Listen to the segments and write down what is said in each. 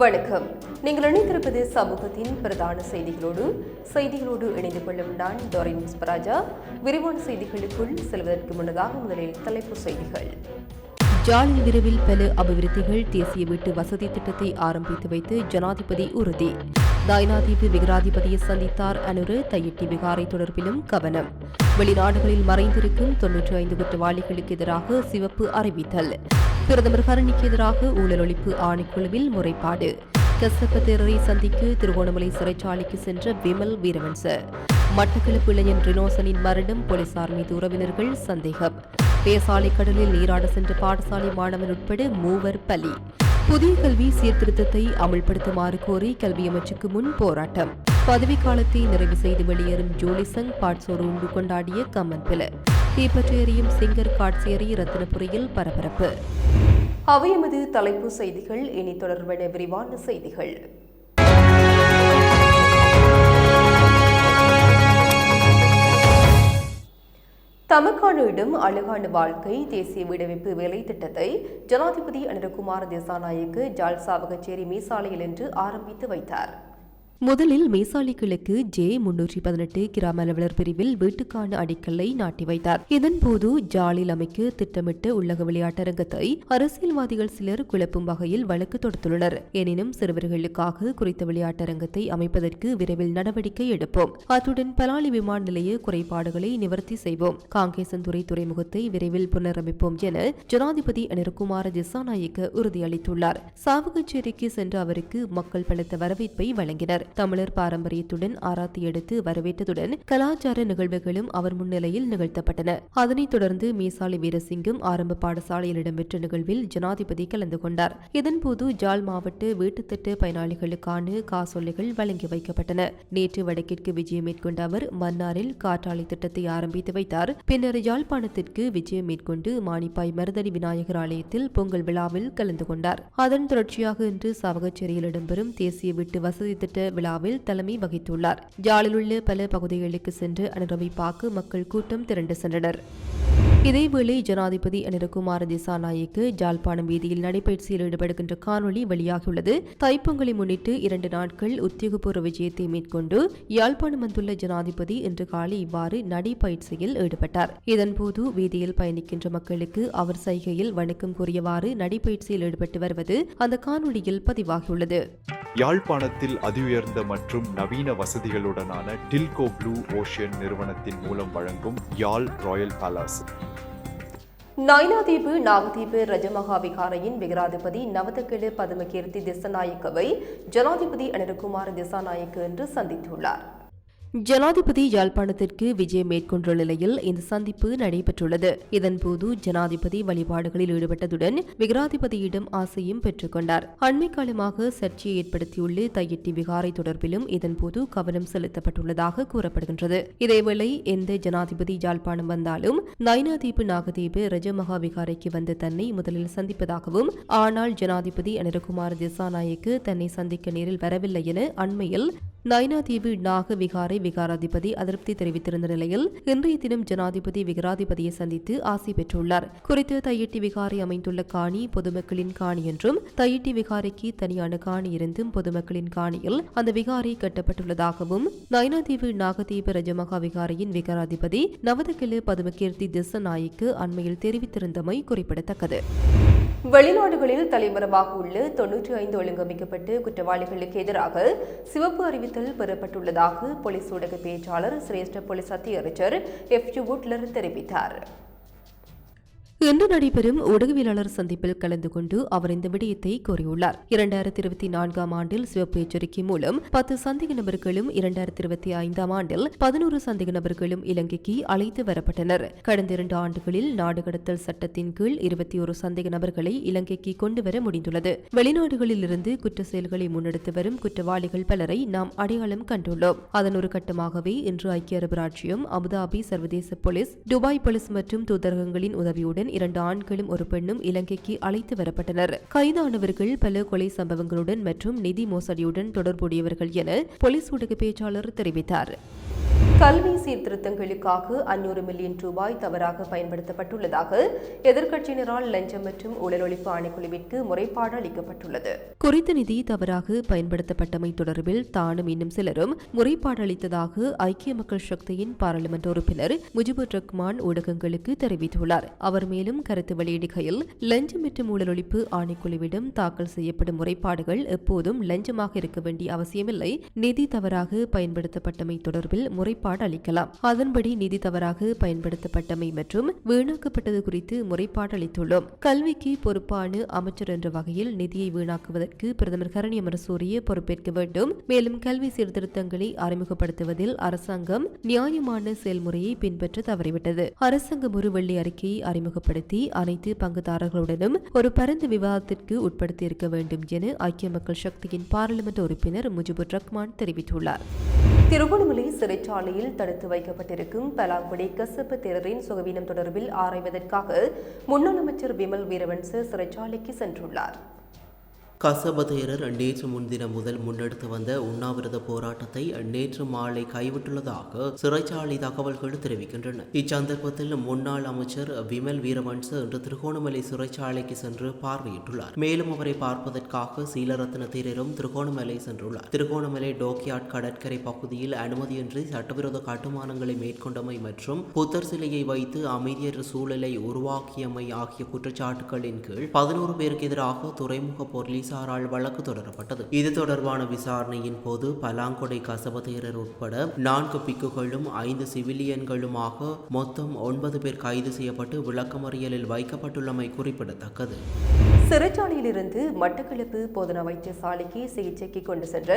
வணக்கம். நீங்கள் இணைந்திருப்பது சமூகத்தின் பிரதான செய்திகளோடு. செய்திகளோடு இணைந்து கொள்ளும் நான் டோரின் ஸ்வராஜா விரிவான செய்திகளுக்குள் செல்வதற்கு முன்னதாக முதலில் தலைப்புச் செய்திகள். ஜாலி விரைவில் பல அபிவிருத்திகள் தேசிய வீட்டு வசதி திட்டத்தை ஆரம்பித்து வைத்து ஜனாதிபதி உறுதி. தாய்னாதீவு விகராதிபதியை சந்தித்தார் அனுரு. தையிட்டி விகாரை தொடர்பிலும் கவனம். வெளிநாடுகளில் மறைந்திருக்கும் தொன்னூற்றி ஐந்து குற்றவாளிகளுக்கு எதிராக சிவப்பு அறிவித்தல். பிரதமர் ஹரணிக்கு எதிராக ஊழல் ஒழிப்பு ஆணைக்குழுவில் முறைப்பாடு. கசப்ப தேரரை சந்திக்கு திருகோணமலை சிறைச்சாலைக்கு சென்ற விமல் வீரவன்ச. மட்டக்களப்பு இளைஞன் ரினோசனின் மரணம் போலீசார் மீது உறவினர்கள் சந்தேகம். பேசாலை கடலில் நீராட சென்ற பாடசாலை மாணவன் உட்பட மூவர் பலி. புதிய கல்வி சீர்திருத்தத்தை அமல்படுத்துமாறு கோரி கல்வி அமைச்சுக்கு முன் போராட்டம். பதவிக்காலத்தை நிறைவு செய்து வெளியேறும் ஜோலிசங் பாட்சோடு உண்டு கொண்டாடிய கம்மன் பில தீப்பற்றி எறியும் சிங்கர் காட்சியறி ரத்தினபுரியில் பரபரப்பு. அவை எமது தலைப்புச் செய்திகள் இனி தொடர்பான விரிவான செய்திகள். தமக்கான இடம் அழகான வாழ்க்கை தேசிய வீடமைப்பு வேலை திட்டத்தை ஜனாதிபதி அனிரகுமார் திசாநாயக்கு ஜால்சா கச்சேரி மீசாலையில் இன்று ஆரம்பித்து வைத்தார். முதலில் மேசாலி கிழக்கு ஜே முன்னூற்றி பதினெட்டு கிராம அலுவலர் பிரிவில் வீட்டுக்கான அடிக்கல்லை நாட்டி வைத்தார். இதன்போது ஜாலில் அமைக்க திட்டமிட்டு உள்ளக விளையாட்டரங்கத்தை அரசியல்வாதிகள் சிலர் குழப்பும் வகையில் வழக்கு தொடுத்துள்ளனர். எனினும் சிறுவர்களுக்காக குறித்த விளையாட்டரங்கத்தை அமைப்பதற்கு விரைவில் நடவடிக்கை எடுப்போம். அத்துடன் பலாலி விமான நிலைய குறைபாடுகளை நிவர்த்தி செய்வோம். காங்கேசன்துறை துறைமுகத்தை விரைவில் புனரமைப்போம் என ஜனாதிபதி அனிருகுமார திசாநாயக்க உறுதியளித்துள்ளார். சாவகச்சேரிக்கு சென்ற அவருக்கு மக்கள் பலத்த வரவேற்பை வழங்கினர். தமிழர் பாரம்பரியத்துடன் ஆராத்தி எடுத்து வரவேற்றதுடன் கலாச்சார நிகழ்வுகளும் அவர் முன்னிலையில் நிகழ்த்தப்பட்டன. அதனைத் தொடர்ந்து மீசாலி வீரசிங்கும் ஆரம்ப பாடசாலையில் இடம்பெற்ற நிகழ்வில் ஜனாதிபதி கலந்து கொண்டார். இதன்போது ஜாழ் மாவட்ட வீட்டுத்திட்ட பயனாளிகளுக்கான காசோலைகள் வழங்கி வைக்கப்பட்டன. நேற்று வடக்கிற்கு விஜயம் மேற்கொண்ட அவர் மன்னாரில் காற்றாலை திட்டத்தை ஆரம்பித்து வைத்தார். பின்னர் யாழ்ப்பாணத்திற்கு விஜயம் மேற்கொண்டு மானிப்பாய் மருதடி விநாயகர் ஆலயத்தில் பொங்கல் விழாவில் கலந்து கொண்டார். அதன் தொடர்ச்சியாக இன்று சாவகச்சேரியில் இடம்பெறும் தேசிய வீட்டு வசதி திட்ட விழாவில் தலைமை வகித்துள்ளார். யாழிலுள்ள பல பகுதிகளுக்கு சென்று அனுரவை பார்க்க மக்கள் கூட்டம் திரண்டு சென்றனர். இதேவேளை ஜனாதிபதி அனிரகுமார திசாநாயக்கு ஜாழ்ப்பாணம் வீதியில் நடைபயிற்சியில் ஈடுபடுகின்ற காணொலி வெளியாகியுள்ளது. தைப்பொங்கலை முன்னிட்டு இரண்டு நாட்கள் உத்தியோகபூர்வ விஜயத்தை மேற்கொண்டு யாழ்ப்பாணம் வந்துள்ள ஜனாதிபதி இன்று காலை இவ்வாறு நடைபயிற்சியில் ஈடுபட்டார். இதன்போது வீதியில் பயணிக்கின்ற மக்களுக்கு அவர் சைகையில் வணக்கம் கூறியவாறு நடைபயிற்சியில் ஈடுபட்டு வருவது அந்த காணொலியில் பதிவாகியுள்ளது. யாழ்ப்பாணத்தில் அதிஉயர்ந்த மற்றும் நவீன வசதிகளுடனான டில்கோ ப்ளூ ஓஷியன் நிறுவனத்தின் மூலம் வழங்கும் யாழ் ராயல் பேலஸ். நைனாதீவு நாகதீவு ரஜமகா விகாரையின் விகராதிபதி நவதகிழ பதுமகீர்த்தி திசநாயக்கவை ஜனாதிபதி அனிருகுமார் திசாநாயக்கு என்று சந்தித்துள்ளார். ஜனாதிபதி யாழ்ப்பாணத்திற்கு விஜயம் மேற்கொண்ட நிலையில் இந்த சந்திப்பு நடைபெற்றுள்ளது. இதன்போது ஜனாதிபதி வழிபாடுகளில் ஈடுபட்டதுடன் விகராதிபதியிடம் ஆசையும் பெற்றுக் கொண்டார். அண்மை காலமாக சர்ச்சையை ஏற்படுத்தியுள்ள தையிட்டி விகாரை தொடர்பிலும் இதன்போது கவனம் செலுத்தப்பட்டுள்ளதாக கூறப்படுகின்றது. இதேவேளை எந்த ஜனாதிபதி யாழ்ப்பாணம் வந்தாலும் நைனாதீபு நாகதீபு ரஜமகா விகாரைக்கு வந்த தன்னை முதலில் சந்திப்பதாகவும் ஆனால் ஜனாதிபதி அனிரகுமார் திசாநாயக்கு தன்னை சந்திக்க நேரில் வரவில்லை என அண்மையில் நைனாதீவு நாக விகாரை விகாராதிபதி அதிருப்தி தெரிவித்திருந்த நிலையில் இன்றைய தினம் ஜனாதிபதி விகாராதிபதியை சந்தித்து ஆசி பெற்றுள்ளார். குறித்து தையிட்டி விகாரை அமைந்துள்ள காணி பொதுமக்களின் காணி என்றும் தையிட்டி விகாரைக்கு தனியான காணி இருந்தும் பொதுமக்களின் காணியில் அந்த விகாரை கட்டப்பட்டுள்ளதாகவும் நைனாதீவு நாகதீப ரஜமகா விகாரையின் விகாராதிபதி நவதகிழு பதுமகீர்த்தி திசநாய்க்கு அண்மையில் தெரிவித்திருந்தமை குறிப்பிடத்தக்கது. வெளிநாடுகளில் தலைமறைவாக உள்ள தொன்னூற்றி ஐந்து ஒழுங்கமைக்கப்பட்டு குற்றவாளிகளுக்கு எதிராக சிவப்பு அறிவித்தல் பெறப்பட்டுள்ளதாக போலீஸ் ஊடக பேச்சாளர் சிரேஷ்ட போலீஸ் அத்தியரசர் எஃப். யூ வுட்லர் தெரிவித்தார். இன்று நடைபெறும் ஊடகவியலாளர் சந்திப்பில் கலந்து கொண்டு அவர் இந்த விடயத்தை கூறியுள்ளார். இரண்டாயிரத்தி இருபத்தி நான்காம் ஆண்டில் சிவப்பு எச்சரிக்கை மூலம் பத்து சந்தேக நபர்களும் இரண்டாயிரத்தி இருபத்தி ஐந்தாம் ஆண்டில் பதினோரு சந்தேக நபர்களும் இலங்கைக்கு அழைத்து வரப்பட்டனர். கடந்த இரண்டு ஆண்டுகளில் நாடு கடத்தல் சட்டத்தின் கீழ் இருபத்தி ஒரு சந்தேக நபர்களை இலங்கைக்கு கொண்டு வர முடிந்துள்ளது. வெளிநாடுகளில் இருந்து குற்ற செயல்களை முன்னெடுத்து வரும் குற்றவாளிகள் பலரை நாம் அடையாளம் கண்டுள்ளோம். அதன் ஒரு கட்டமாகவே இன்று ஐக்கிய அரபு ராஜ்யம் அபுதாபி சர்வதேச போலீஸ் துபாய் போலீஸ் மற்றும் தூதரகங்களின் உதவியுடன் இரண்டு ஆண்களும் ஒரு பெண்ணும் இலங்கைக்கு அழைத்து வரப்பட்டனர். கைதானவர்கள் பல கொலை சம்பவங்களுடன் மற்றும் நிதி மோசடியுடன் தொடர்புடையவர்கள் என போலீஸ் ஊடக பேச்சாளர் தெரிவித்தார். கல்வி சீர்திருத்தங்களுக்காக அஞ்சூறு மில்லியன் ரூபாய் தவறாக பயன்படுத்தப்பட்டுள்ளதாக எதிர்க்கட்சியினரால் லஞ்சம் மற்றும் ஊழல் ஒழிப்பு ஆணைக்குழுவிற்கு முறைப்பாடு அளிக்கப்பட்டுள்ளது. குறித்த நிதி தவறாக பயன்படுத்தப்பட்டமை தொடர்பில் தானும் இன்னும் சிலரும் முறைப்பாடு அளித்ததாக ஐக்கிய மக்கள் சக்தியின் பாராளுமன்ற உறுப்பினர் முஜிபுர் ரஹ்மான் ஊடகங்களுக்கு தெரிவித்துள்ளார். அவர் மேலும் கருத்து வெளியிடுகையில் லஞ்சம் மற்றும் ஊழல் ஒழிப்பு ஆணைக்குழுவிடம் தாக்கல் செய்யப்படும் முறைப்பாடுகள் எப்போதும் லஞ்சமாக இருக்க வேண்டிய அவசியமில்லை. நிதி தவறாக பயன்படுத்தப்பட்டமை தொடர்பில் முறைப்பாடு அளிக்கலாம் அதன்படி நிதி தவறாக பயன்படுத்தப்பட்டமை மற்றும் வீணாக்கப்பட்டது குறித்து முறைப்பாடு அளித்துள்ளோம் கல்விக்கு பொறுப்பான அமைச்சர் என்ற வகையில் நிதியை வீணாக்குவதற்கு பிரதமர் கரணி அமரசூரிய பொறுப்பேற்க வேண்டும். மேலும் கல்வி சீர்திருத்தங்களை அறிமுகப்படுத்துவதில் அரசாங்கம் நியாயமான செயல்முறையை பின்பற்ற தவறிவிட்டது. அரசாங்கம் ஒரு வெள்ளி அறிக்கையை அறிமுகப்படுத்தி அனைத்து பங்குதாரர்களுடனும் ஒரு பரந்த விவாதத்திற்கு உட்படுத்தி இருக்க வேண்டும் என ஐக்கிய மக்கள் சக்தியின் பாராளுமன்ற உறுப்பினர் முஜிபுர் ரஹ்மான் தெரிவித்துள்ளார். திருவண்ணாமலை சிறைச்சாலையில் தடுத்து வைக்கப்பட்டிருக்கும் பலாங்குடி கசப்பு தேரரின் சுகவீனம் தொடர்பில் ஆராய்வதற்காக முன்னாள் அமைச்சர் விமல் வீரவன்ச சிறைச்சாலைக்கு சென்றுள்ளார். கசபதேரர் நேற்று முன்தினம் முதல் முன்னெடுத்து வந்த உண்ணாவிரத போராட்டத்தை நேற்று மாலை கைவிட்டுள்ளதாக சிறைச்சாலை தகவல்கள் தெரிவிக்கின்றன. இச்சந்தர்ப்பத்தில் முன்னாள் அமைச்சர் விமல் வீரவன்ச இன்று திருகோணமலை சிறைச்சாலைக்கு சென்று பார்வையிட்டுள்ளார். மேலும் அவரை பார்ப்பதற்காக சீலரத்ன தேரரும் திருகோணமலை சென்றுள்ளார். திருகோணமலை டோக்கியாட் கடற்கரை பகுதியில் அனுமதியின்றி சட்டவிரோத கட்டுமானங்களை மேற்கொண்டமை மற்றும் புத்தர் சிலையை வைத்து அமைதியற்ற சூழலை உருவாக்கியமை ஆகிய குற்றச்சாட்டுகளின் கீழ் பதினோரு பேருக்கு எதிராக துறைமுக போலீசாரால் வழக்கு தொடரப்பட்டது. இது தொடர்பான விசாரணையின் போது பலாங்கொடை கசபதேரர் உட்பட நான்கு பிக்குகளும் ஐந்து சிவிலியன்களுமாக மொத்தம் ஒன்பது பேர் கைது செய்யப்பட்டு விளக்கமறியலில் வைக்கப்பட்டுள்ளமை குறிப்பிடத்தக்கது. சிறைச்சாலையிலிருந்து மட்டக்களப்பு போதனா வைத்தியசாலைக்கு சிகிச்சைக்கு கொண்டு சென்ற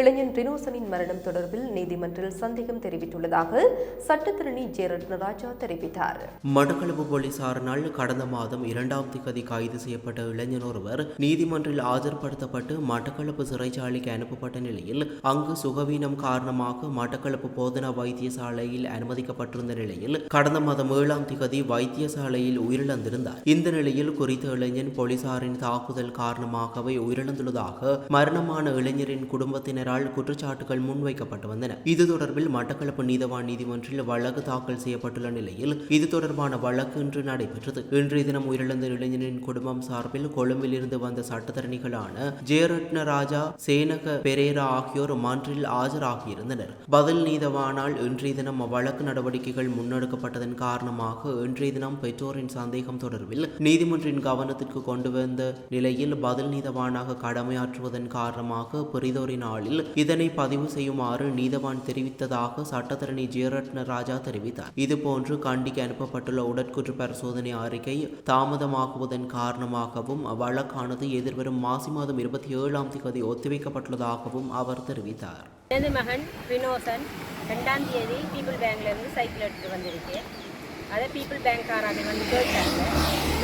இளைஞன் ரினோசனின் மரணம் தொடர்பில் நீதிமன்றில் சந்தேகம் தெரிவித்துள்ளதாக சட்டத்திரணி ஜே ரத்னராஜா தெரிவித்தார். மட்டக்களப்பு போலீசாரினால் கடந்த மாதம் இரண்டாம் திகதி கைது செய்யப்பட்ட இளைஞன் ஒருவர் நீதிமன்றில் ஆஜர்படுத்தப்பட்டு மட்டக்களப்பு சிறைச்சாலைக்கு அனுப்பப்பட்ட நிலையில் அங்கு சுகவீனம் காரணமாக மட்டக்களப்பு போதனா வைத்தியசாலையில் அனுமதிக்கப்பட்டிருந்த நிலையில் கடந்த மாதம் ஏழாம் திகதி வைத்தியசாலையில் உயிரிழந்திருந்தார். இந்த நிலையில் குறித்த இளைஞன் போலீசார் போலீசாரின் தாக்குதல் காரணமாகவே உயிரிழந்துள்ளதாக மரணமான இளைஞரின் குடும்பத்தினரால் குற்றச்சாட்டுகள் முன்வைக்கப்பட்டு வந்தன. இது தொடர்பில் மட்டக்களப்பு நீதவான் நீதிமன்றில் வழக்கு தாக்கல் செய்யப்பட்டுள்ள நிலையில் இது தொடர்பான வழக்கு இன்று நடைபெற்றது. இன்றைய தினம் உயிரிழந்த இளைஞரின் குடும்பம் சார்பில் கொழும்பில் இருந்து வந்த சட்டத்தரணிகளான ஜெயரட்ன ராஜா சேனக பெரேரா ஆகியோர் மன்றில் ஆஜராகியிருந்தனர். பதில் நீதவானால் இன்றைய தினம் வழக்கு நடவடிக்கைகள் முன்னெடுக்கப்பட்டதன் காரணமாக இன்றைய தினம் பெற்றோரின் சந்தேகம் தொடர்பில் நீதிமன்றின் கவனத்திற்கு கொண்டு வந்த நிலையில் பதில் நீதவானாக கடமையாற்றுவதன் காரணமாக பெரிதோரின் நாளில் இதனை பதிவு செய்யுமாறு நீதவான் தெரிவித்ததாக சட்டத்தரணி ஜெயரட்ன ராஜா தெரிவித்தார். இதுபோன்று கண்டிக்கு அனுப்பப்பட்டுள்ள உடற்குற்று பரிசோதனை அறிக்கை தாமதமாகுவதன் காரணமாகவும் வழக்கானது எதிர்வரும் மாசி மாதம் இருபத்தி ஏழாம் தேதி ஒத்திவைக்கப்பட்டுள்ளதாகவும் அவர் தெரிவித்தார். எனது மகன் வினோசன் ரெண்டாம் தேதி பீப்புள் பேங்க்லேருந்து சைக்கிள் எடுத்துட்டு வந்திருக்கேன். அதை பீப்புள் பேங்க்காரங்க வந்து கேட்டாங்க.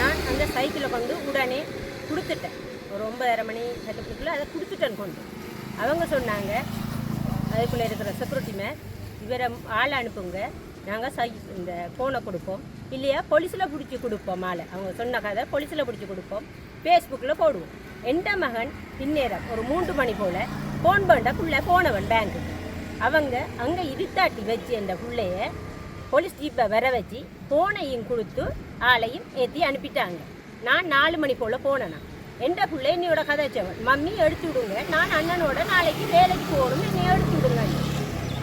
நான் அந்த சைக்கிளை கொண்டு உடனே கொடுத்துட்டேன். ஒரு ஒன்பதரை மணி சட்டத்துக்குள்ளே அதை கொடுத்துட்டேன் கொண்டு. அவங்க சொன்னாங்க அதுக்குள்ளே இருக்கிற செக்யூரிட்டி மேன் இவரை ஆளை அனுப்புங்க. நாங்கள் சை இந்த ஃபோனை கொடுப்போம். இல்லையா போலீஸில் பிடிச்சி கொடுப்போம் ஆளை. அவங்க சொன்ன கதை போலீஸில் பிடிச்சி கொடுப்போம். ஃபேஸ்புக்கில் போடுவோம். எந்த மகன் இந்நேரம் ஒரு மூன்று மணி போல் ஃபோன் பண்ண பிள்ளை போனவன் பேங்க்குக்கு அவங்க அங்கே இருத்தாட்டி வச்சு அந்த பிள்ளைய போலீஸ் ஜீப்பை வர வச்சு ஃபோனையும் கொடுத்து ஆளையும் ஏற்றி அனுப்பிட்டாங்க. நான் நாலு மணி போல் போனேன்னா எந்த பிள்ளை என்னையோட கதைச்சவன் மம்மி எடுத்து விடுங்க. நான் அண்ணனோட நாளைக்கு வேலைக்கு போகணும். என்னை எடுத்து விடுங்க.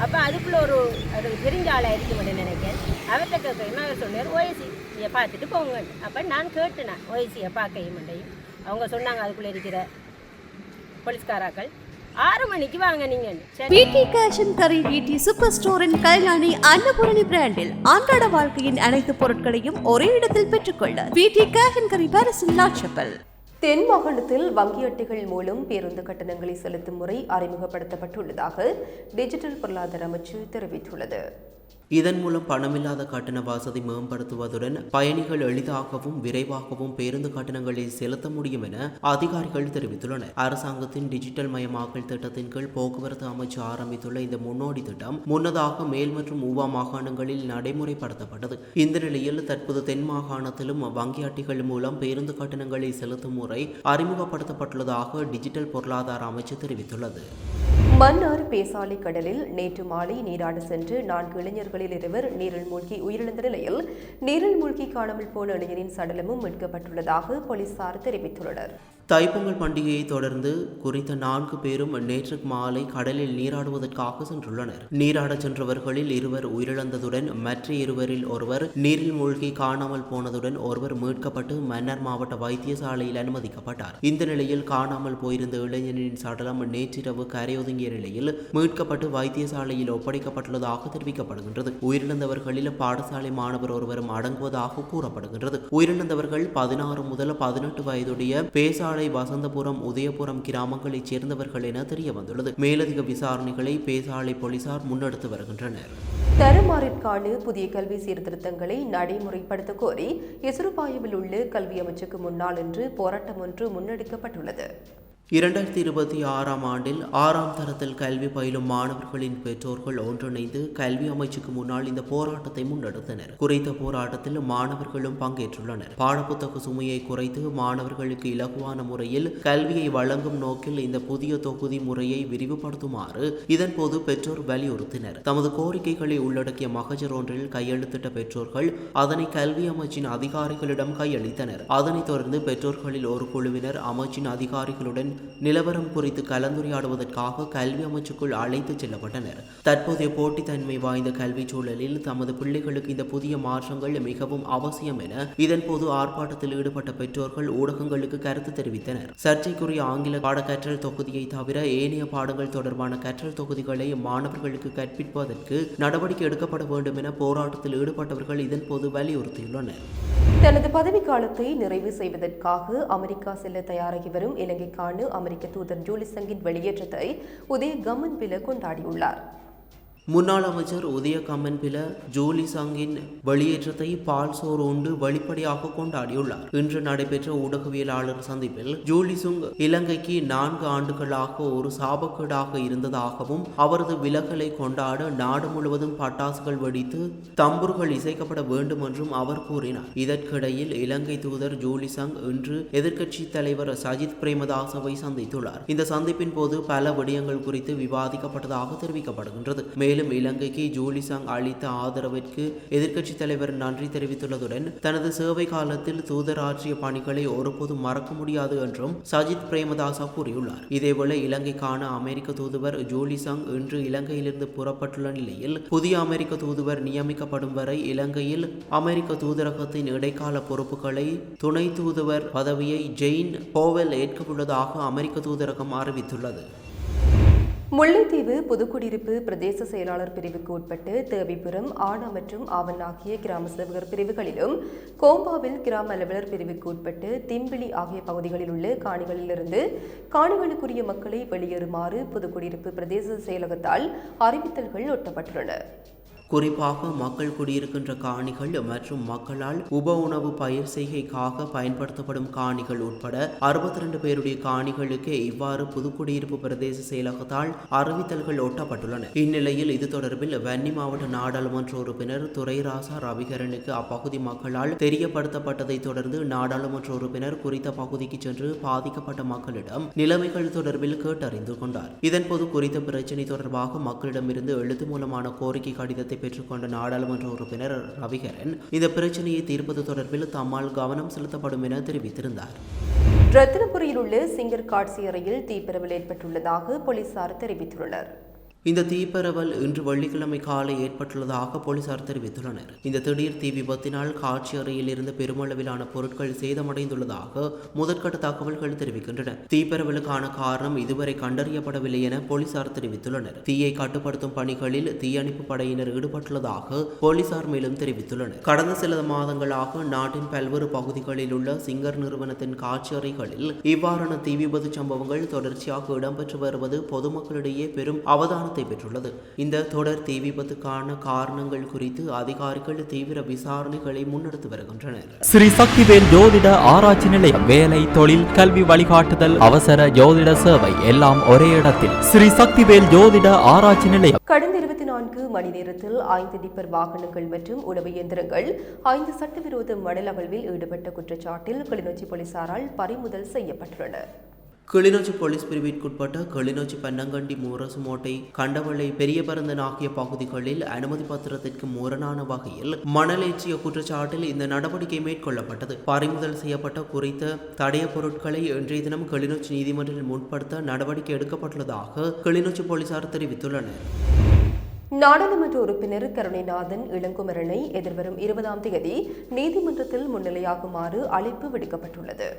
அப்போ அதுக்குள்ள ஒரு அது தெரிஞ்ச ஆளாக இருக்குமென்னு நினைக்கிறேன். அவர்கிட்ட கேட்கணும் அவர் சொன்னார் ஓஎஸ்சியை பார்த்துட்டு போங்க. அப்போ நான் கேட்டுனேன் ஓஎஸ்சியை பார்க்கையும் மண்டையும்? அவங்க சொன்னாங்க அதுக்குள்ளே இருக்கிற போலீஸ்காராக்கள் ஆறு மணிக்கு வாங்க நீங்கள் சரி. பிடி கேஷ் அண்ட் கரி பிடி சூப்பர் ஸ்டோரின் கல்யாணி அன்னபூரணி பிராண்டில் அன்றாட வாழ்க்கையின் அனைத்து பொருட்களையும் ஒரே இடத்தில் பெற்றுக்கொள்ள பிடி கேஷ் அண்ட் கரி பாரிசின் லாட்சப்பல் தென் மாகாணத்தில் வங்கி அட்டைகள் மூலம் பேருந்து கட்டணங்களை செலுத்தும் முறை அறிமுகப்படுத்தப்பட்டுள்ளதாக டிஜிட்டல் பொருளாதார அமைச்சு தெரிவித்துள்ளது. இதன் மூலம் பணமில்லாத கட்டண வசதி மேம்படுத்துவதுடன் பயணிகள் எளிதாகவும் விரைவாகவும் பேருந்து கட்டணங்களை செலுத்த முடியும் என அதிகாரிகள் தெரிவித்துள்ளனர். அரசாங்கத்தின் டிஜிட்டல் மயமாக்கல் திட்டத்தின் கீழ் போக்குவரத்து அமைச்சு ஆரம்பித்துள்ள இந்த முன்னோடி திட்டம் முன்னதாக மேல் மற்றும் ஊவா மாகாணங்களில் நடைமுறைப்படுத்தப்பட்டது. இந்த நிலையில் தற்போது தென் மாகாணத்திலும் வங்கி அட்டைகள் மூலம் பேருந்து கட்டணங்களை செலுத்தும் முறை அறிமுகப்படுத்தப்பட்டுள்ளதாக டிஜிட்டல் பொருளாதார அமைச்சு தெரிவித்துள்ளது. மன்னார் பேசாலை கடலில் நேற்று மாலை நீராட சென்று நான்கு இளைஞர்களில் இருவர் நீரில் மூழ்கி உயிரிழந்த நிலையில் நீரில் மூழ்கி காணாமல் போன இளைஞரின் சடலமும் மீட்கப்பட்டுள்ளதாக போலீசார் தெரிவித்துள்ளனர். தைப்பொங்கல் பண்டிகையை தொடர்ந்து குறித்த நான்கு பேரும் நேற்று மாலை கடலில் நீராடுவதற்காக சென்றுள்ளனர். நீராடச் சென்றவர்களில் இருவர் உயிரிழந்ததுடன் மற்ற இருவரில் ஒருவர் நீரில் மூழ்கி காணாமல் போனதுடன் ஒருவர் மீட்கப்பட்டு மன்னர் மாவட்ட வைத்தியசாலையில் அனுமதிக்கப்பட்டார். இந்த நிலையில் காணாமல் போயிருந்த இளைஞனின் சடலம் நேற்றிரவு கரையொதுங்கிய நிலையில் மீட்கப்பட்டு வைத்தியசாலையில் ஒப்படைக்கப்பட்டுள்ளதாக தெரிவிக்கப்படுகின்றது. உயிரிழந்தவர்களில் பாடசாலை மாணவர் ஒருவரும் அடங்குவதாக கூறப்படுகின்றது. உயிரிழந்தவர்கள் பதினாறு முதல் பதினெட்டு வயதுடைய பேசாளர் பேசாலை வசந்தபுரம் உதயபுரம் கிராமங்களைச் சேர்ந்தவர்கள் என தெரிய வந்துள்ளது மேலதிக விசாரணைகளை பேசாலை போலீசார் முன்னெடுத்து வருகின்றனர். தரமாறிற்கான புதிய கல்வி சீர்திருத்தங்களை நடைமுறைப்படுத்த கோரி எசுருபாயவில் உள்ள கல்வி அமைச்சுக்கு முன்னால் இன்று போராட்டம் ஒன்று முன்னெடுக்கப்பட்டுள்ளது. இரண்டாயிரத்தி இருபத்தி ஆறாம் ஆண்டில் ஆறாம் தரத்தில் கல்வி பயிலும் மாணவர்களின் பெற்றோர்கள் ஒன்றிணைந்து கல்வி அமைச்சுக்கு முன்னால் இந்த போராட்டத்தை முன்னெடுத்தனர். குறித்த போராட்டத்தில் மாணவர்களும் பங்கேற்றுள்ளனர். பாடப்புத்தக சுமையை குறைத்து மாணவர்களுக்கு இலகுவான முறையில் கல்வியை வழங்கும் நோக்கில் இந்த புதிய தொகுதி முறையை விரிவுபடுத்துமாறு இதன்போது பெற்றோர் வலியுறுத்தினர். தமது கோரிக்கைகளை உள்ளடக்கிய மகஜர் ஒன்றில் கையெழுத்திட்ட பெற்றோர்கள் அதனை கல்வி அமைச்சின் அதிகாரிகளிடம் கையளித்தனர். அதனைத் தொடர்ந்து பெற்றோர்களில் ஒரு குழுவினர் அமைச்சின் அதிகாரிகளுடன் நிலவரம் குறித்து கலந்துரையாடுவதற்காக கல்வி அமைச்சுக்குள் அழைத்துச் செல்லப்பட்டனர். தற்போதைய போட்டித்தன்மை வாய்ந்த கல்வி சூழலில் தமது பிள்ளைகளுக்கு இந்த புதிய மாற்றங்கள் மிகவும் அவசியம் என இதன்போது ஆர்ப்பாட்டத்தில் ஈடுபட்ட பெற்றோர்கள் ஊடகங்களுக்கு கருத்து தெரிவித்தனர். சர்ச்சைக்குரிய ஆங்கில பாடக்கற்றல் தொகுதியை தவிர ஏனைய பாடங்கள் தொடர்பான கற்றல் தொகுதிகளை மாணவர்களுக்கு கற்பிப்பதற்கு நடவடிக்கை எடுக்கப்பட வேண்டும் என போராட்டத்தில் ஈடுபட்டவர்கள் இதன்போது வலியுறுத்தியுள்ளனர். தனது பதவிக்காலத்தை நிறைவு செய்வதற்காக அமெரிக்கா செல்ல தயாராகி வரும் இலங்கைக்கான அமெரிக்க தூதர் ஜூலிசங்கின் வெளியேற்றத்தை உதய கமன் பில கொண்டாடியுள்ளார். முன்னாள் அமைச்சர் உதய பில ஜூலி சங்கின் வெளியேற்றத்தை பால் சோர் உண்டு வெளிப்படையாக கொண்டாடியுள்ளார். இன்று நடைபெற்ற ஊடகவியலாளர் சந்திப்பில் ஜூலி சுங் இலங்கைக்கு நான்கு ஆண்டுகளாக ஒரு சாபக்கேடாக இருந்ததாகவும் அவரது விலகலை கொண்டாட நாடு முழுவதும் பட்டாசுகள் வெடித்து தம்புர்கள் இசைக்கப்பட வேண்டும் என்றும் அவர் கூறினார். இதற்கிடையில் இலங்கை தூதர் ஜூலி சங் இன்று எதிர்க்கட்சி தலைவர் சஜித் பிரேமதாசவை சந்தித்துள்ளார். இந்த சந்திப்பின் போது பல விடயங்கள் குறித்து விவாதிக்கப்பட்டதாக தெரிவிக்கப்படுகின்றது. மேலும் இலங்கைக்கு ஜூலி அளித்த ஆதரவிற்கு எதிர்க்கட்சித் தலைவர் நன்றி தெரிவித்துள்ளதுடன் தனது சேவை காலத்தில் தூதர் ஆற்றிய பணிகளை ஒருபோதும் மறக்க முடியாது என்றும் சஜித் பிரேமதாசா கூறியுள்ளார். இதேவேளை இலங்கைக்கான அமெரிக்க தூதுவர் ஜூலி இன்று இலங்கையிலிருந்து புறப்பட்டுள்ள நிலையில் புதிய அமெரிக்க தூதுவர் நியமிக்கப்படும் வரை இலங்கையில் அமெரிக்க தூதரகத்தின் இடைக்கால பொறுப்புகளை துணை தூதுவர் பதவியை ஜெயின் போவெல் ஏற்கவுள்ளதாக அமெரிக்க தூதரகம் அறிவித்துள்ளது. முல்லைத்தீவு புதுக்குடியிருப்பு பிரதேச செயலாளர் பிரிவுக்கு உட்பட்டு தேவிபுரம் ஆனா மற்றும் ஆவன் ஆகிய கிராம சேவகர் பிரிவுகளிலும் கோம்பாவில் கிராம அலுவலர் பிரிவுக்கு உட்பட்டு திம்பிளி ஆகிய பகுதிகளில் உள்ள காணிகளிலிருந்து காணிகளுக்குரிய மக்களை வெளியேறுமாறு புதுக்குடியிருப்பு பிரதேச செயலகத்தால் அறிவித்தல்கள் ஒட்டப்பட்டுள்ளன. குறிப்பாக மக்கள் குடியிருக்கின்ற காணிகள் மற்றும் மக்களால் உப உணவு பயிர் செய்கைக்காக பயன்படுத்தப்படும் காணிகள் உட்பட அறுபத்தி ரெண்டு பேருடைய காணிகளுக்கு இவ்வாறு புதுக்குடியிருப்பு பிரதேச செயலகத்தால் அறிவித்தல்கள் ஒட்டப்பட்டுள்ளன. இந்நிலையில் இது தொடர்பில் வன்னி மாவட்ட நாடாளுமன்ற உறுப்பினர் துரைராசா ரவிகரனுக்கு அப்பகுதி மக்களால் தெரியப்படுத்தப்பட்டதை தொடர்ந்து நாடாளுமன்ற உறுப்பினர் குறித்த பகுதிக்கு சென்று பாதிக்கப்பட்ட மக்களிடம் நிலைமைகள் தொடர்பில் கேட்டறிந்து கொண்டார். இதன்போது குறித்த பிரச்சினை தொடர்பாக மக்களிடமிருந்து எழுத்து மூலமான கோரிக்கை கடிதத்தை பெற்றுக்கொண்ட நாடாளுமன்ற உறுப்பினர் ரவிகரன் இந்த பிரச்சனையை தீர்ப்பது தொடர்பில் தம்மால் கவனம் செலுத்தப்படும் என தெரிவித்திருந்தார். ரத்தினபுரியில் உள்ள சிங்கர் காட்சி அறையில் தீப்பரவல் ஏற்பட்டுள்ளதாக போலீசார் தெரிவித்துள்ளனர். இந்த தீப்பரவல் இன்று வெள்ளிக்கிழமை காலை ஏற்பட்டுள்ளதாக போலீசார் தெரிவித்துள்ளனர். இந்த திடீர் தீ விபத்தினால் காட்சி அறையில் இருந்த பெருமளவிலான பொருட்கள் சேதமடைந்துள்ளதாக முதற்கட்ட தகவல்கள் தெரிவிக்கின்றன. தீப்பரவலுக்கான காரணம் இதுவரை கண்டறியப்படவில்லை என போலீசார் தெரிவித்துள்ளனர். தீயை கட்டுப்படுத்தும் பணிகளில் தீயணைப்பு படையினர் ஈடுபட்டுள்ளதாக போலீசார் மேலும் தெரிவித்துள்ளனர். கடந்த சில மாதங்களாக நாட்டின் பல்வேறு பகுதிகளில் உள்ள சிங்கர் நிறுவனத்தின் காட்சி அறைகளில் இவ்வாறான தீ விபத்து சம்பவங்கள் தொடர்ச்சியாக இடம்பெற்று வருவது பொதுமக்களிடையே பெரும் அவதான கவனத்தை பெற்றுள்ளது. இந்த தொடர் தீ விபத்துக்கான காரணங்கள் குறித்து அதிகாரிகள் தீவிர விசாரணைகளை முன்னெடுத்து வருகின்றனர். ஸ்ரீ சக்திவேல் ஜோதிட ஆராய்ச்சி நிலையம் வேலை தொழில் கல்வி வழிகாட்டுதல் அவசர ஜோதிட சேவை எல்லாம் ஒரே இடத்தில். ஸ்ரீ சக்திவேல் ஜோதிட ஆராய்ச்சி நிலையம். கடந்த இருபத்தி நான்கு மணி நேரத்தில் ஐந்து டிப்பர் வாகனங்கள் மற்றும் உணவு இயந்திரங்கள் ஐந்து சட்டவிரோத மணல் அகழ்வில் ஈடுபட்ட குற்றச்சாட்டில் கிளிநொச்சி போலீசாரால் பறிமுதல் செய்யப்பட்டுள்ளன கிளிநொச்சி போலீஸ் பிரிவிற்குட்பட்ட கிளிநொச்சி பன்னங்கண்டி மூரசுமோட்டை கண்டவளை பெரிய பரந்தன் ஆகிய பகுதிகளில் அனுமதி பத்திரத்திற்கு முரணான வகையில் மணலேற்றிய குற்றச்சாட்டில் இந்த நடவடிக்கை மேற்கொள்ளப்பட்டது. பறிமுதல் செய்யப்பட்ட குறித்த தடைய பொருட்களை இன்றைய தினம் கிளிநொச்சி நீதிமன்றில் முற்படுத்த நடவடிக்கை எடுக்கப்பட்டுள்ளதாக கிளிநொச்சி போலீசார் தெரிவித்துள்ளனர். நாடாளுமன்ற உறுப்பினர் கருணைநாதன் இளங்குமரனை எதிர்வரும் இருபதாம் தேதி நீதிமன்றத்தில் முன்னிலையாகுமாறு அழைப்பு விடுக்கப்பட்டுள்ளது.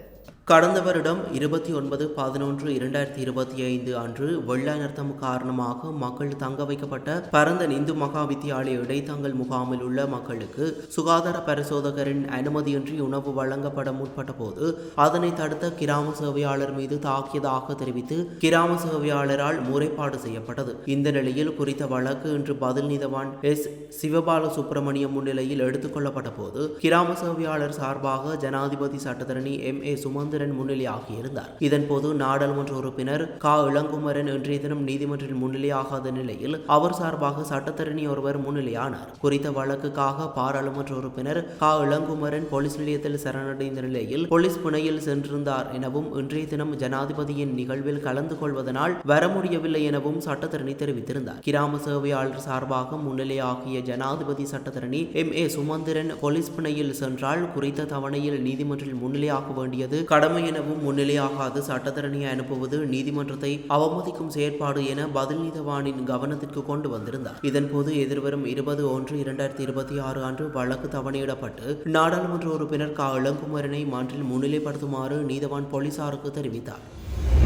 கடந்த வருடம் இருபத்தி ஒன்பது பதினொன்று இரண்டாயிரத்தி இருபத்தி ஐந்து அன்று வெள்ள நிறுத்தம் காரணமாக மக்கள் தங்க வைக்கப்பட்ட பரந்தன் இந்து மகா வித்தியாலய இடைத்தங்கல் முகாமில் உள்ள மக்களுக்கு சுகாதார பரிசோதகரின் அனுமதியின்றி உணவு வழங்கப்பட முற்பட்ட போது அதனை தடுத்த கிராம சேவையாளர் மீது தாக்கியதாக தெரிவித்து கிராம சேவையாளரால் முறைப்பாடு செய்யப்பட்டது. இந்த நிலையில் குறித்த வழக்கு இன்று பதில் நீதவான் எஸ். சிவபால சுப்பிரமணியம் முன்னிலையில் எடுத்துக் கொள்ளப்பட்ட போது கிராம சேவையாளர் சார்பாக ஜனாதிபதி சட்டத்தரணி எம். ஏ. சுமந்திர சுமந்திரன் முன்னிலையாகியிருந்தார் இதன்போது நாடாளுமன்ற உறுப்பினர் கா. இளங்குமரன் இன்றைய தினம் நீதிமன்றில் முன்னிலையாகாத நிலையில் அவர் சார்பாக சட்டத்தரணி ஒருவர் முன்னிலையானார். குறித்த வழக்குக்காக பாராளுமன்ற உறுப்பினர் கா. இளங்குமரன் போலீஸ் நிலையத்தில் சரணடைந்த நிலையில் போலீஸ் புனையில் சென்றிருந்தார் எனவும் இன்றைய தினம் ஜனாதிபதியின் நிகழ்வில் கலந்து கொள்வதனால் வர முடியவில்லை எனவும் சட்டத்தரணி தெரிவித்திருந்தார். கிராம சேவையாளர் சார்பாக முன்னிலையாகிய ஜனாதிபதி சட்டத்தரணி எம். ஏ. சுமந்திரன் போலீஸ் பிணையில் சென்றால் குறித்த தவணையில் நீதிமன்றில் முன்னிலையாக வேண்டியது கடமை எனவும் முன்னிலையாகாது. சட்டத்தரணியை அனுப்புவது நீதிமன்றத்தை அவமதிக்கும் செயற்பாடு என பதில் நீதவானின் கவனத்திற்கு கொண்டு வந்திருந்தார். இதன்போது எதிர்வரும் இருபது ஒன்று இரண்டாயிரத்தி இருபத்தி ஆறு அன்று வழக்கு தவணையிடப்பட்டு நாடாளுமன்ற உறுப்பினர் க. இளங்குமரனை மன்றில் முன்னிலைப்படுத்துமாறு நீதவான் போலீசாருக்கு தெரிவித்தார்.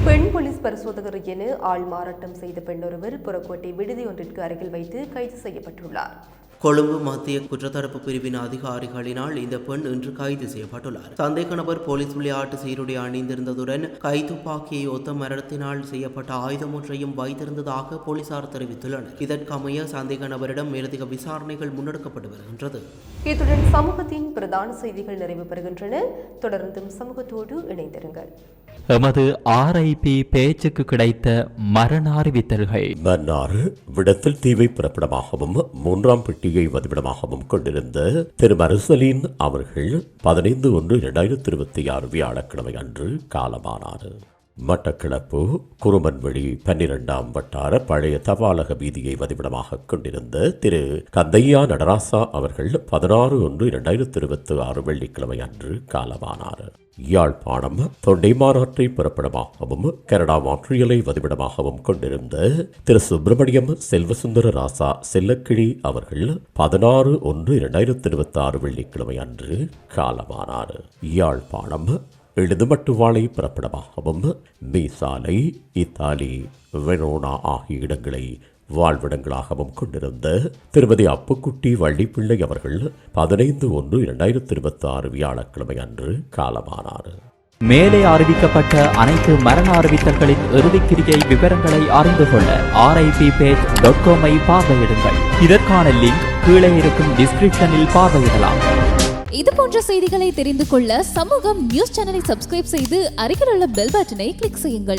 பெண் போலீஸ் பரிசோதகர் என ஆள் மாறாட்டம் செய்த பெண்ணொருவர் புறக்கோட்டை விடுதி ஒன்றிற்கு அருகில் வைத்து கைது செய்யப்பட்டுள்ளார். கொழும்பு மத்திய குற்றத்தடுப்பு பிரிவின் அதிகாரிகளினால் இந்த பெண் இன்று கைது செய்யப்பட்டுள்ளார். சந்தேக நபர் போலீஸ் விளையாட்டு சீருடை அணிந்திருந்ததுடன் கைத்துப்பாக்கியை ஒத்த மரத்தினால் செய்யப்பட்ட ஆயுதம் ஒன்றையும் வைத்திருந்ததாக போலீசார் தெரிவித்துள்ளனர். இதற்கமைய சந்தேக நபரிடம் மேலதிக விசாரணைகள் முன்னெடுக்கப்பட்டு வருகின்றது. இத்துடன் சமூகத்தின் பிரதான செய்திகள் நிறைவு பெறுகின்றன. தொடர்ந்தும் சமூகத்தோடு இணைந்திருங்கள். எமது ஆர்ஐபி பேச்சுக்கு கிடைத்த மரண அறிவித்தல்கள். மன்னார் விடத்தில் தீவை பிறப்பிடமாகவும் மூன்றாம் பெட்டியை வதிவிடமாகவும் கொண்டிருந்த திரு மருசலின் அவர்கள் பதினைந்து ஒன்று இரண்டாயிரத்தி இருபத்தி ஆறு வியாழக்கிழமை அன்று காலமானார். மட்டக்கிளப்பு குருமன்வழி பன்னிரெண்டாம் வட்டார பழைய தபாலக வீதியை வதிவிடமாக கொண்டிருந்த திரு கந்தையா நடராசா அவர்கள் பதினாறு ஒன்று இரண்டாயிரத்தி இருபத்தி ஆறு வெள்ளிக்கிழமை அன்று காலமானார். யாழ்ப்பாணம் தொண்டைமானாற்றை புறப்படமாகவும் கனடா மாற்றியலை வதிவிடமாகவும் கொண்டிருந்த திரு. சுப்பிரமணியம் செல்வசுந்தர ராசா செல்லக்கிழி அவர்கள் பதினாறு ஒன்று இரண்டாயிரத்தி இருபத்தி ஆறு வெள்ளிக்கிழமை அன்று காலமானார். யாழ்ப்பாணம் எழுதுமட்டுவாளை பிறப்பிடமாகவும் மீசாலை இத்தாலி வெரோனா ஆகிய இடங்களை வாழ்விடங்களாகவும் கொண்டிருந்த திருமதி அப்புக்குட்டி வள்ளிப்பிள்ளை அவர்கள் பதினைந்து ஒன்று இரண்டாயிரத்தி இருபத்தி ஆறு வியாழக்கிழமை அன்று காலமானார். மேலே அறிவிக்கப்பட்ட அனைத்து மரண அறிவித்தல்களின் இறுதிக்கிரிகை விவரங்களை அறிந்து கொள்ள ஆர்ஐபி பேஜ் டாட் காமை பார்வையிடுங்கள். இதற்கான லிங்க் கீழே இருக்கும் டிஸ்கிரிப்ஷனில் பார்வையிடலாம். இது போன்ற செய்திகளை தெரிந்து கொள்ள சமூகம் நியூஸ் சேனலை சப்ஸ்கிரைப் செய்து அருகில் உள்ள பெல் பட்டனை கிளிக் செய்யுங்கள்.